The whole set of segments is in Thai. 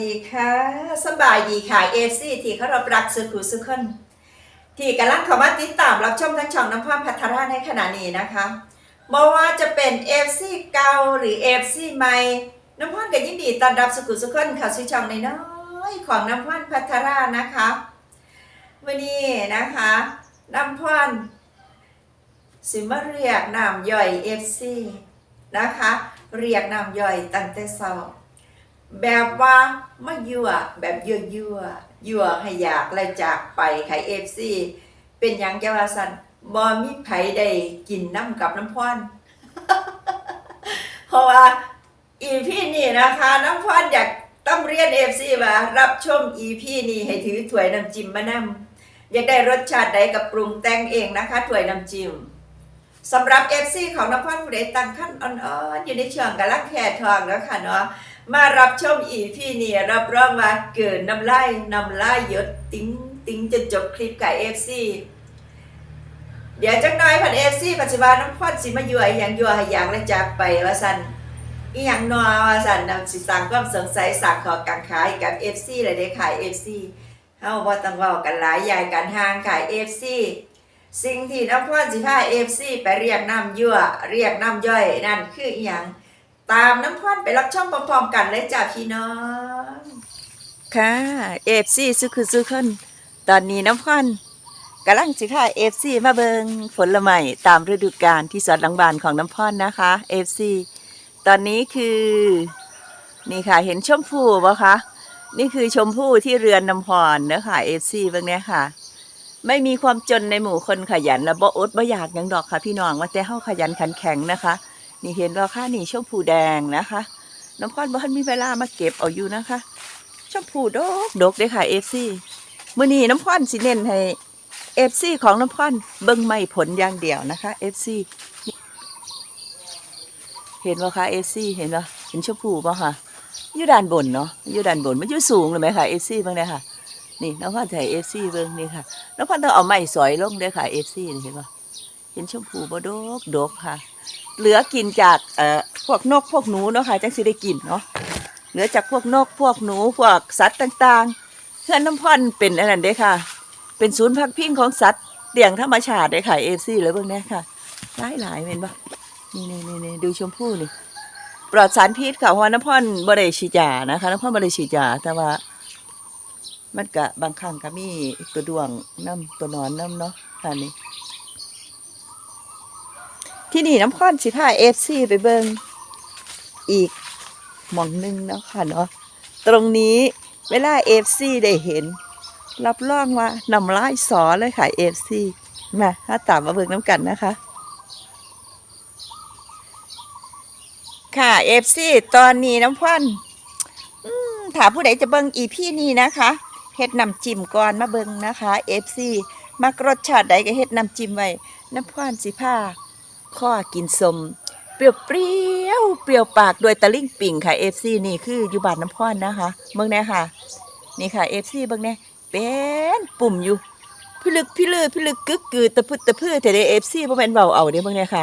ดีค่ะสบายดีค่ะเอฟซีที่เขารับรักสุขุสุขคนที่กำลังเข้ามาติดตามรับชมทั้งช่องน้ำพรพัทราในขณะนี้นะคะไม่ว่าจะเป็นเอฟซีเก่าหรือเอฟซีใหม่น้ำพรก็ยินดีต้อนรับสุขุสุขคนค่ะสู่ช่องในน้อยของน้ำพรพัทรานะคะ วันนี้นะคะน้ำพรสิมาเรียกนามย่อยเอฟซีนะคะ เรียกนามย่อยตั้งแต่เช้า แบบว่าไม่ยั่วแบบยั่วยั่วยั่วให้อยากและจากไปไข่เอฟซีเป็นอย่างจะว่าสันบอมีไผได้กินน้ำกับน้ำพรเพราะว่าอีพี่นี่นะคะ น้ำพรอยากต้องเรียนเอฟซีว่ารับชมอีพี่นี้ให้ถือถ้วยน้ำจิ้มมานำอยากได้รสชาติใดกับปรุงแต่งเองนะคะถ้วยน้ำจิ้มสำหรับเอฟซีของน้ำพรผู้ใดตั้งขั้นอ่อนๆอยู่ในเช่วงกำลังแค่ทองแล้วค่ะเนาะ มารับชมอีพี่เนี่ยรับรองว่าเกินน้ำลายน้ำลายหยดติ้งติ้งจนจบคลิปกับเอฟซีเดี๋ยวจักหน่อยผัดเอฟซีปัจจุบันน้ำพอดสิมายั่วอย่างยั่วให้อยางและจากไปว่าสันอีหยังนอว่าสันนำสิสั่งความสงสัยสั่งขอการขายกับเอฟซีเลยได้ขายเอฟซีเฮาบ่ต้องเว้ากันหลายยายกันห่างขายเอฟซีสิ่งที่น้ำพอดสิพาเอฟซีไปเรียกน้ำยั่วเรียกน้ำย่อยนั่นคืออีหยัง ตามน้ำพอนไปรับช่องพร้อมๆกันเลยจ้าพี่น้อง ค่ะเอฟซีซื้อคือซื้อขึ้นตอนนี้น้ำพอนกำลังสิค่ะเอฟซีมาเบิงผลไม้ตามฤดูกาลที่สวนหลังบานของน้ำพอนนะคะเอฟซีตอนนี้คือ นี่ค่ะเห็นชมพู่ปะคะนี่คือชมพู่ที่เรือนน้ำพรนะคะเอฟซีเบื้องเนี้ยค่ะ ไม่มีความจนในหมู่คนขยันและบ่อดบ่อยากยังดอกค่ะพี่น้องว่าแต่เฮาขยันขันแข็งนะคะ นี่เห็นว่าค่านี่ชมพูแดงนะคะน้ำพรบ้านมีเวลามาเก็บเอาอยู่นะคะชมพูดกดกเด้ค่ะเอฟซีมื่อนี้น้ำพรสิเน้นให้เอฟซีของน้ำพรเบิ่งไม่ผลอย่างเดียวนะคะเอฟซีเห็นว่าคะเอฟซีเห็นว่าเห็นชมพูป่ะค่ะอยู่ด้านบนเนาะอยู่ด้านบนมันอยู่สูงเลยไหมคะเอฟซีบ้างเนี่ยค่ะนี่น้ำพรใส่เอฟซีเบิ่งนี่ค่ะน้ำพรต้องเอาไม้สอยลงเด้ค่ะเอฟซีเห็นป่ะ เห็นชมพูบดกดกค่ะ เหลือกินจากเอ่อพวกนกพวกหนูเนาะค่ะจังสิได้กินเนาะเหลือจากพวกนกพวกหนูพวกสัตว์ต่างๆเพื่อนน้ำพ่อนเป็นอันนั้นเด้ค่ะ เป็นศูนย์พักพิงของสัตว์เลี้ยงธรรมชาติได้ค่ะเอฟซีเลยเบิ่งนี้ค่ะหลายหลายๆเห็นปะนี่นี่นี่นี่ดูชมพู่นี่ปลอดสารพิษค่ะเพราะว่าน้ำพ่อนบ่ได้ฉีดยานะคะน้ำพ่อนบ่ได้ฉีดยาแต่ว่า มันกะบางครั้งก็มีตัวดวงน้ำตัวนอนน้ำเนาะค่ะนี่ ที่นี่น้ำข้อนสิพาเอฟซีไปเบิงอีกหมองหนึงเนาะค่ะเนาะตรงนี้เวลาเอฟซีได้เห็น รับรองว่านำลายสอเลยค่ะเอฟซีมาถ้าตามมาเบิงน้ำกันนะคะ ค่ะเอฟซีตอนนี้น้ำพ่อนถามผู้ใดจะเบิงอีพี่นี้นะคะเฮ็ดน้ำจิ้มก่อนมาเบิงนะคะเอฟซีมักรสชาติใดก็เฮ็ดน้ำจิ้มไว้น้ำพ่อนสิพา ข้อกินสมเปรี้ยวเปรี้ยวเปรี้ยวปากโดวยตะลิ่งปิ่งค่ะเอฟซีนี่คืออยู่บ้านน้ำพรนะคะเบิ่งแน่ค่ะ นี่ค่ะเอฟซีเบิ่งแน่เป็นปุ่มอยู่พี่ลึกพี่ลือพี่ลึกกึกกือตะพึดตะพื้แต่เดเอฟซีบ่แม่นเบาเอาเด้เบิ่งแน่ค่ะ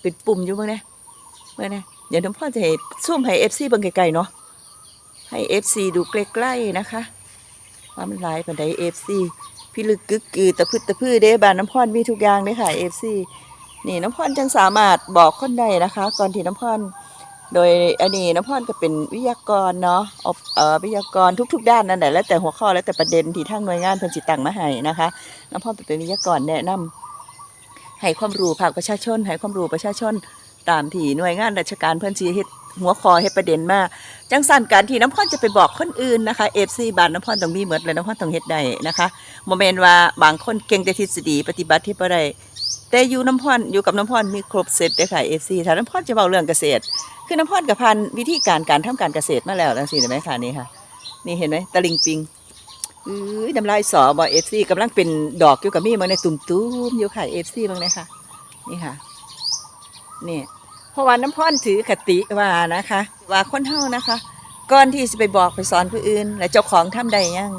เป็นปุ่มอยู่เบิ่งแน่เบิ่งแน่เดี๋ยวน้ำพรจะให้ซูมให้เอฟซีเบิ่งไกลๆเนาะให้เอฟซีดูใกล้ๆนะคะว่ามันลายปานใดเอฟซีพี่ลึกกึกกือตะพึดตะพื้เด้บ้านน้ำพรมีทุกอย่างเด้ค่ะเอฟซี นี่น้ำพรจังสามารถบอกคนได้นะคะ ก่อนที่น้ำพรโดยอันนี้น้ำพรก็เป็นวิทยากรเนาะเอ่อวิทยากรทุก ๆ ด้านนั่นแหละแล้วแต่หัวข้อแล้วแต่ประเด็นที่ทางหน่วยงานเพิ่นสิตั้งมาให้นะคะน้ำพรเป็นวิทยากรแนะนำให้ความรู้ภาคประชาชนให้ความรู้ประชาชนตามที่หน่วยงานราชการเพิ่นสิเฮ็ดหัวข้อเฮ็ดประเด็นมาจังสั่นการที่น้ำพรจะไปบอกคนอื่นนะคะ FC บ้านน้ำพรต้องมีเหมดเลยน้ำพรต้องเฮ็ดได้นะคะบ่แม่นว่าบางคนเก่งแต่ทฤษฎีปฏิบัติเฮ็ดบ่ได้ แต่อยู่น้ำพรอยู่กับน้ำพรมีครบเซตเลยค่ะเอฟซีถ้าน้ำพรจะเบาเรื่องเกษตร คือน้ำพรกับพันวิธีการการทำการเกษตรมาแล้วนะสิเห็นไหมคะนี่ค่ะ นี่เห็นไหมตะลิงปิงอื้อน้ำลายสอบอเอฟซีกำลังเป็นดอกอยู่กับมีมันในตุ่มๆอยู่ค่ะเอฟซีบ้างเลยค่ะ นี่ค่ะนี่เพราะว่าน้ำพรถือคติว่านะคะ ว่าคนเฮานะคะ ก่อนที่จะไปบอกไปสอนผู้อื่น และเจ้าของทำได้ยัง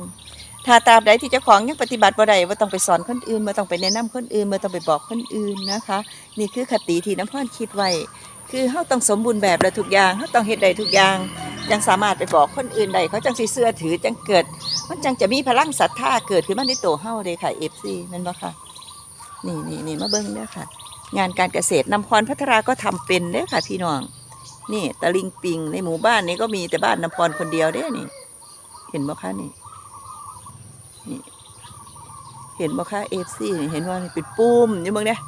ถ้าตราบใดที่เจ้าของยังปฏิบัติบ่ได้ว่าต้องไปสอนคนอื่นมาต้องไปแนะนำคนอื่นมาต้องไปบอกคนอื่นนะคะ นี่คือคติที่น้ำพรคิดไว้ คือเฮาต้องสมบูรณ์แบบและทุกอย่างเฮาต้องเฮ็ดได้ทุกอย่างยังสามารถไปบอกคนอื่นได้เขาจังสิเชื่อถือจังเกิด มันจังจะมีพลังศรัทธาเกิดขึ้นมาในตัวเฮาเลยค่ะ FC นั่นบ่ค่ะ นี่นี่นี่มาเบิ่งเด้อค่ะ งานการเกษตรนำพรพัฒนาก็ทำเป็นเด้อค่ะ พี่น้อง นี่ตะลิงปิงในหมู่บ้านนี้ก็มีแต่บ้านนำพรคนเดียวเด้อนี่ เห็นบ่คะนี่ เห็นบ่คะ FC นี่เห็นว่าเป็นปุ้มอยู่เบิ่งเด้อ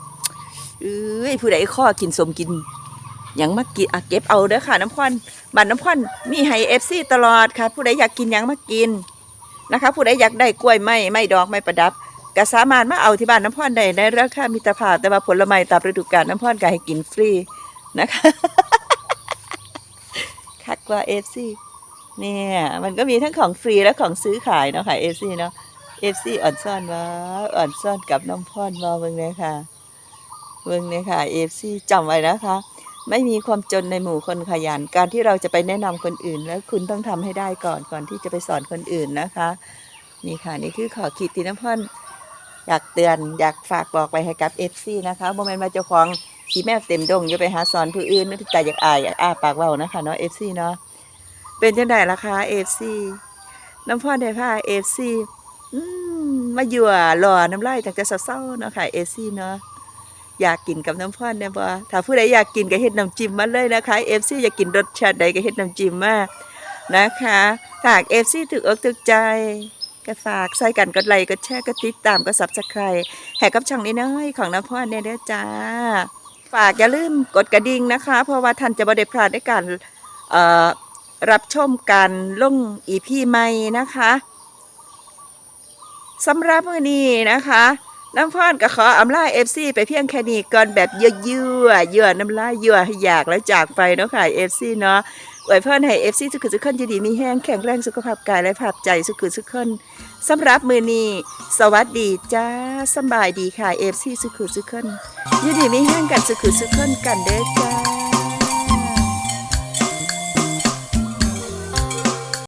เอ้ยผู้ใดข้อกินสมกินยังมากินอะเก็บเอาเด้อค่ะ น้ำพรบ้านน้ำพรมีให้ FC ตลอดค่ะ ผู้ใดอยากกินยังมากินนะคะ ผู้ใดอยากได้กล้วยไม้ไม้ดอกไม้ประดับก็สามารถมาเอาที่บ้านน้ำพรได้ในราคามิตรภาพแต่ว่าผลไม้ตามฤดูกาลน้ำพรก็ให้กินฟรีนะคะคักกว่าเอฟซีเนี่ย มันก็มีทั้งของฟรีและของซื้อขายเนาะค่ะเอฟซีเนาะ ฟซีอ่อนซ่อนว่าอ่อนซ่อนกับน้ำพรมาเบิ่งเลยค่ะเบิ่งเลยค่ะเอฟซีจำไว้นะคะ ไม่มีความจนในหมู่คนขยัน การที่เราจะไปแนะนำคนอื่น แล้วคุณต้องทำให้ได้ก่อนก่อนที่จะไปสอนคนอื่นนะคะ นี่ค่ะนี่คือขอขีดตีน้ำพ่นอยากเตือนอยากฝากบอกไปให้กับเอฟซีนะคะโมเมนต์มาเจ้าของขี่แม่เต็มดงอย่าไปหาสอนผู้อื่นนึกใจอยากอายอยากอ้าปากเว้านะคะเนาะเอฟซีเนาะเป็นจังไดล่ะคะเอฟซีน้ำพ่นได้ผ้าเอฟซีอื มาหยั่วหล่อน้ำลายจากจะเศร้าๆเนาะค่ะเอซี่เนาะอยากกินกับน้ำพ่นเนี่ยบ่ถ้าผู้ใดอยากกินก็เฮ็ดน้ำจิ้มมาเลยนะคะเอฟซีอยากกินรสชาติใดก็เฮ็ดน้ำจิ้มมานะคะหากเอฟซีถูกอกถูกใจก็ฝากใส่กันกดไลค์กดแชร์กดติดตามกดซับสไครต์แหกกับช่องนี้น้อยของน้ำพ่อเนี่ยเด้อจ้า ฝากอย่าลืมกดกระดิ่งนะคะ เพราะว่าท่านจะบ่ได้พลาดในการรับชมการลงอีพีใหม่นะคะ สำหรับมื้อนี้นะคะน้ำพรก็ขออำลาเอฟซีไปเพียงแค่นี้ก่อนแบบเยื่อเยื่อเยื่อน้ำลายเยื่อให้อยากแล้วจากไปเนาะค่ะเอฟซีเนาะอวยพรให้เอฟซีสุขุสุขคนจะดีมีแห้งแข็งแรงสุขภาพกายและภาพใจสุขุสุขคนสำหรับมือนี้สวัสดีจ้าสบายดีค่ะเอฟซีสุขุสุขคนยินดีมีแห้งกันสุขุสุขคนกันเด้อจ้า